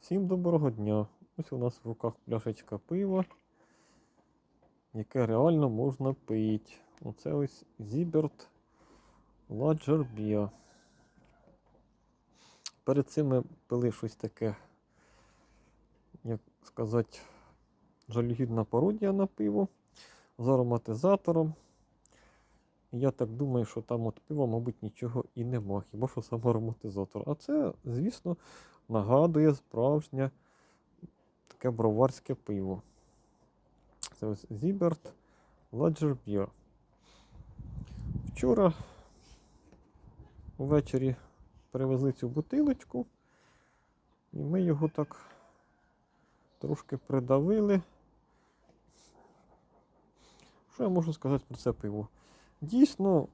Всім доброго дня. Ось у нас в руках пляшечка пива, яке реально можна пити. Оце ось Зіберт Ладжербіа. Перед цим ми пили щось таке, як сказати, жалюгідна пародія на пиво з ароматизатором. Я так думаю, що там от пива, мабуть, нічого і нема, хіба що сам ароматизатор. А це, звісно, нагадує справжнє таке броварське пиво. Це ось Зіберт Ладжер Beer. Вчора ввечері привезли цю бутилочку, і ми його так трошки придавили. Що я можу сказати про це пиво? Дійсно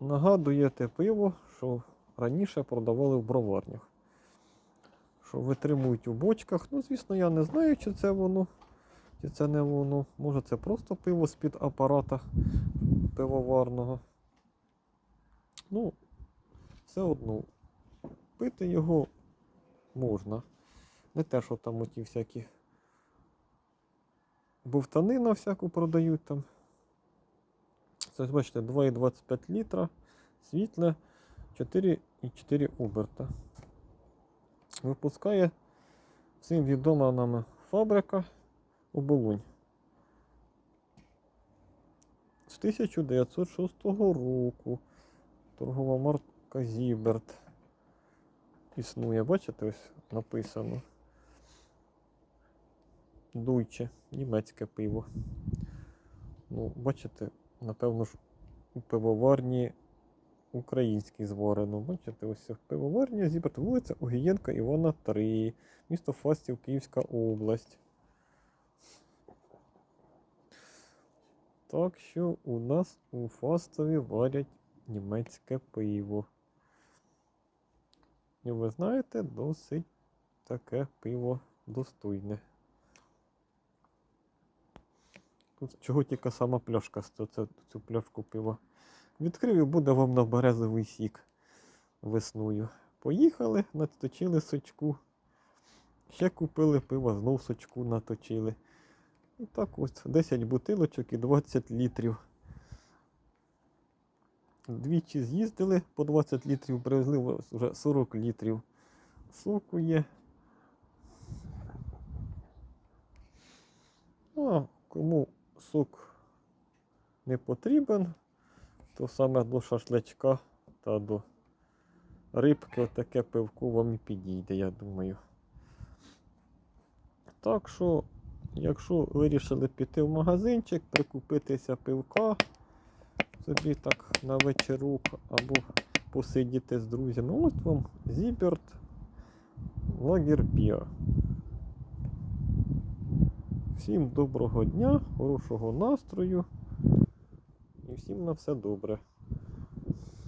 нагадує те пиво, що раніше продавали в броварнях. Що витримують у бочках. Ну, звісно, я не знаю, чи це воно, чи це не воно. Може це просто пиво з-під апарата пивоварного. Ну, все одно, пити його можна. Не те, що там оті всякі бовтанина всяку продають там. Це бачите, 2,25 літра, світле 4,4 оберта. Випускає всім відома нам фабрика Оболонь. З 1906 року торгова марка Зіберт існує. Бачите, ось написано. Дуйче, німецьке пиво. Ну, бачите, напевно ж у пивоварні українській зварено. Бачите, ось пивоварня Зіберт, вулиця Огієнка Івана 3, місто Фастів, Київська область. Так що у нас у Фастові варять німецьке пиво. І ви знаєте, досить таке пиво достойне. Чого тільки сама пляшка цю пляшку пива. Відкрив і буде вам на березовий сік весною. Поїхали, наточили сочку. Ще купили пиво, знов сочку наточили. І так ось 10 бутилочок і 20 літрів. Двічі з'їздили по 20 літрів, привезли вже 40 літрів. Соку є. А кому сок не потрібен, то саме до шашличка та до рибки таке пивко вам і підійде, я думаю. Так що, якщо вирішили піти в магазинчик, прикупитися пивка собі так на вечірок або посидіти з друзями, ось вам Зіберт Лагер Біа. Всім доброго дня, хорошого настрою і всім на все добре.